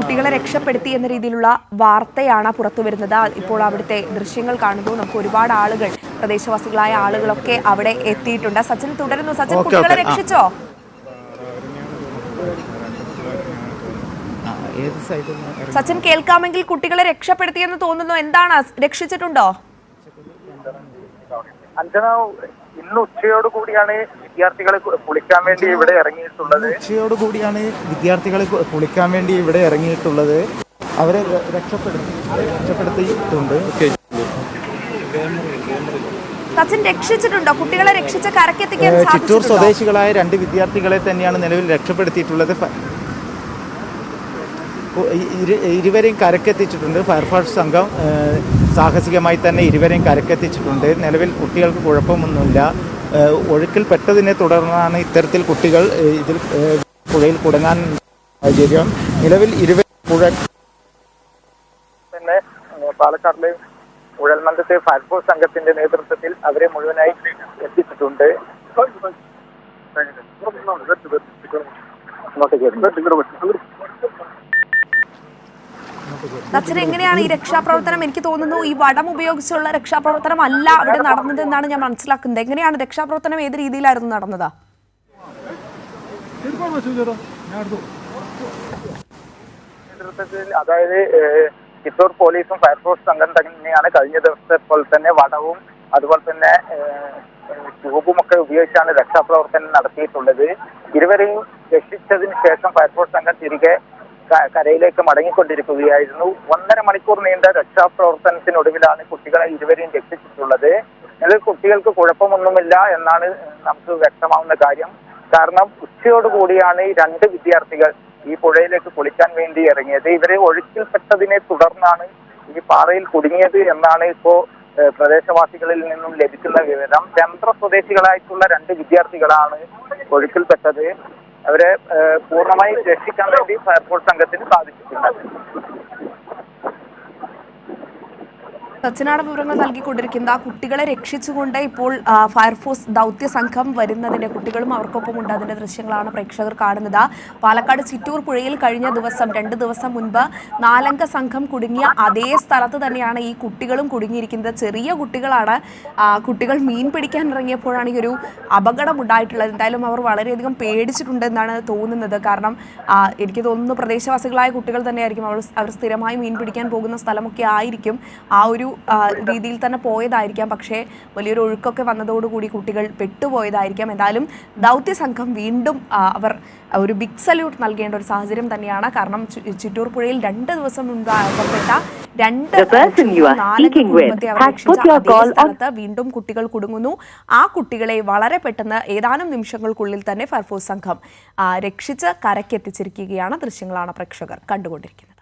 കുട്ടികളെ രക്ഷപ്പെടുത്തി എന്ന രീതിയിലുള്ള വാർത്തയാണ് പുറത്തു വരുന്നത്. ഇപ്പോൾ അവിടുത്തെ ദൃശ്യങ്ങൾ കാണുമ്പോൾ നമുക്ക് ഒരുപാട് ആളുകൾ പ്രദേശവാസികളായ ആളുകളൊക്കെ അവിടെ എത്തിയിട്ടുണ്ട്. സച്ചിൻ തുടരുന്നു. സച്ചിൻ കുട്ടികളെ രക്ഷിച്ചോ ആ, ഏത് സൈഡിൽ സച്ചിൻ കേൾക്കാമെങ്കിൽ കുട്ടികളെ രക്ഷപ്പെടുത്തിയെന്ന് തോന്നുന്നു. എന്താണ്? രക്ഷിച്ചിട്ടുണ്ടോ? അഞ്ജന ഇന്ന് ഉച്ചയോട് കൂടിയാണ് വിദ്യാർത്ഥികളെ കുളിക്കാൻ വേണ്ടി ഇവിടെ ഇറങ്ങിയിട്ടുള്ളത്. ഉച്ചയോട് കൂടിയാണ് വിദ്യാർത്ഥികളെ കുളിക്കാൻ വേണ്ടി ഇവിടെ ഇറങ്ങിയിട്ടുള്ളത്. അവരെ രക്ഷപ്പെടുത്തി രക്ഷപ്പെടുത്തിയിട്ടുണ്ട്. സച്ചിൻ രക്ഷിച്ചിട്ടുണ്ടോ? കുട്ടികളെ രക്ഷിച്ച കരക്കെത്തിക്കാൻ ചിറ്റൂർ സ്വദേശികളായ രണ്ട് വിദ്യാർത്ഥികളെ തന്നെയാണ് നിലവിൽ രക്ഷപ്പെടുത്തിയിട്ടുള്ളത്. ഇരുവരെയും കരക്കെത്തിച്ചിട്ടുണ്ട്. ഫയർഫോഴ്സ് സംഘം സാഹസികമായി തന്നെ ഇരുവരെയും കരക്കെത്തിച്ചിട്ടുണ്ട്. നിലവിൽ കുട്ടികൾക്ക് കുഴപ്പമൊന്നുമില്ല. ഏഹ് ഒഴുക്കിൽ പെട്ടതിനെ തുടർന്നാണ് ഇത്തരത്തിൽ കുട്ടികൾ ഇതിൽ പുഴയിൽ കുടുങ്ങാൻ സാഹചര്യം. നിലവിൽ ഇരുവരും പുഴ തന്നെ പാലക്കാടിലെ ഉഴൽമന്ദത്തെ ഫയർഫോഴ്സ് സംഘത്തിന്റെ നേതൃത്വത്തിൽ അവരെ മുഴുവനായി എത്തിച്ചിട്ടുണ്ട്. സച്ചിൻ എങ്ങനെയാണ് ഈ രക്ഷാപ്രവർത്തനം? എനിക്ക് തോന്നുന്നു ഈ വടം ഉപയോഗിച്ചുള്ള രക്ഷാപ്രവർത്തനം അല്ല അവിടെ നടന്നത് എന്നാണ് ഞാൻ മനസ്സിലാക്കുന്നത്. എങ്ങനെയാണ് രക്ഷാപ്രവർത്തനം ഏത് രീതിയിലായിരുന്നു നടന്നത്? അതായത് കിത്തൂർ പോലീസും ഫയർഫോഴ്സ് സംഘം തന്നെയാണ് കഴിഞ്ഞ ദിവസത്തെ പോലെ തന്നെ വടവും അതുപോലെ തന്നെ ട്യൂബും ഒക്കെ ഉപയോഗിച്ചാണ് രക്ഷാപ്രവർത്തനം നടത്തിയിട്ടുള്ളത്. ഇരുവരെയും രക്ഷിച്ചതിന് ശേഷം ഫയർഫോഴ്സ് സംഘം തിരികെ കരയിലേക്ക് മടങ്ങിക്കൊണ്ടിരിക്കുകയായിരുന്നു. ഒന്നര മണിക്കൂർ നീണ്ട രക്ഷാപ്രവർത്തനത്തിനൊടുവിലാണ് കുട്ടികളെ ഇരുവരെയും രക്ഷിച്ചിട്ടുള്ളത്. നിലവിൽ കുട്ടികൾക്ക് കുഴപ്പമൊന്നുമില്ല എന്നാണ് നമുക്ക് വ്യക്തമാവുന്ന കാര്യം. കാരണം ഉച്ചയോടുകൂടിയാണ് രണ്ട് വിദ്യാർത്ഥികൾ ഈ പുഴയിലേക്ക് കുളിക്കാൻ വേണ്ടി ഇറങ്ങിയത്. ഇവരെ ഒഴുക്കിൽപ്പെട്ടതിനെ തുടർന്നാണ് ഈ പാറയിൽ കുടുങ്ങിയത് എന്നാണ് ഇപ്പോ പ്രദേശവാസികളിൽ നിന്നും ലഭിക്കുന്ന വിവരം ചന്ദ്ര സ്വദേശികളായിട്ടുള്ള രണ്ട് വിദ്യാർത്ഥികളാണ് ഒഴുക്കിൽപ്പെട്ടത് അവരെ പൂർണമായി രക്ഷിക്കാൻ വേണ്ടി ഫയർഫോഴ്സ് സംഘത്തിന് സാധിച്ചിട്ടുണ്ട്. സച്ചിനാണ് വിവരങ്ങൾ നൽകിക്കൊണ്ടിരിക്കുന്ന കുട്ടികളെ രക്ഷിച്ചുകൊണ്ട് ഇപ്പോൾ ഫയർഫോഴ്സ് ദൗത്യ സംഘം വരുന്നതിന്റെ കുട്ടികളും അവർക്കൊപ്പം ഉണ്ട് അതിന്റെ ദൃശ്യങ്ങളാണ് പ്രേക്ഷകർ കാണുന്നത്. പാലക്കാട് ചിറ്റൂർ പുഴയിൽ കഴിഞ്ഞ ദിവസം രണ്ട് ദിവസം മുൻപ് നാലംഗ സംഘം കുടുങ്ങിയ അതേ സ്ഥലത്ത് തന്നെയാണ് ഈ കുട്ടികളും കുടുങ്ങിയിരിക്കുന്നത്. ചെറിയ കുട്ടികളാണ് കുട്ടികൾ മീൻ പിടിക്കാൻ ഇറങ്ങിയപ്പോഴാണ് ഈ ഒരു അപകടം ഉണ്ടായിട്ടുള്ളത് എന്തായാലും അവർ വളരെയധികം പേടിച്ചിട്ടുണ്ട് എന്നാണ് തോന്നുന്നത്. കാരണം എനിക്ക് തോന്നുന്നു പ്രദേശവാസികളായ കുട്ടികൾ തന്നെയായിരിക്കും. അവർ അവർ സ്ഥിരമായി മീൻ പിടിക്കാൻ പോകുന്ന സ്ഥലമൊക്കെ ആയിരിക്കും. ആ ഒരു രീതിയിൽ തന്നെ പോയതായിരിക്കാം. പക്ഷേ വലിയൊരു ഒഴുക്കൊക്കെ വന്നതോടുകൂടി കുട്ടികൾ പെട്ടുപോയതായിരിക്കാം. എന്തായാലും ദൗത്യ സംഘം വീണ്ടും അവർ ഒരു ബിഗ് സല്യൂട്ട് നൽകേണ്ട ഒരു സാഹചര്യം തന്നെയാണ്. കാരണം ചിറ്റൂർ പുഴയിൽ രണ്ട് ദിവസം മുൻപ് അകപ്പെട്ട രണ്ട് സ്ഥലത്ത് വീണ്ടും കുട്ടികൾ കുടുങ്ങുന്നു. ആ കുട്ടികളെ വളരെ പെട്ടെന്ന് ഏതാനും നിമിഷങ്ങൾക്കുള്ളിൽ തന്നെ ഫയർഫോഴ്സ് സംഘം രക്ഷിച്ച് കരക്കെത്തിച്ചിരിക്കുകയാണ് ദൃശ്യങ്ങളാണ് പ്രേക്ഷകർ കണ്ടുകൊണ്ടിരിക്കുന്നത്.